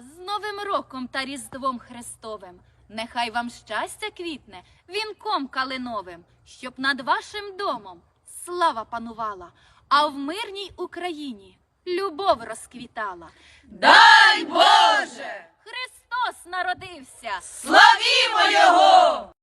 З Новим роком та Різдвом Христовим. Нехай вам щастя квітне вінком калиновим, щоб над вашим домом слава панувала, а в мирній Україні любов розквітала. Дай Боже! Христос народився! Славімо Його!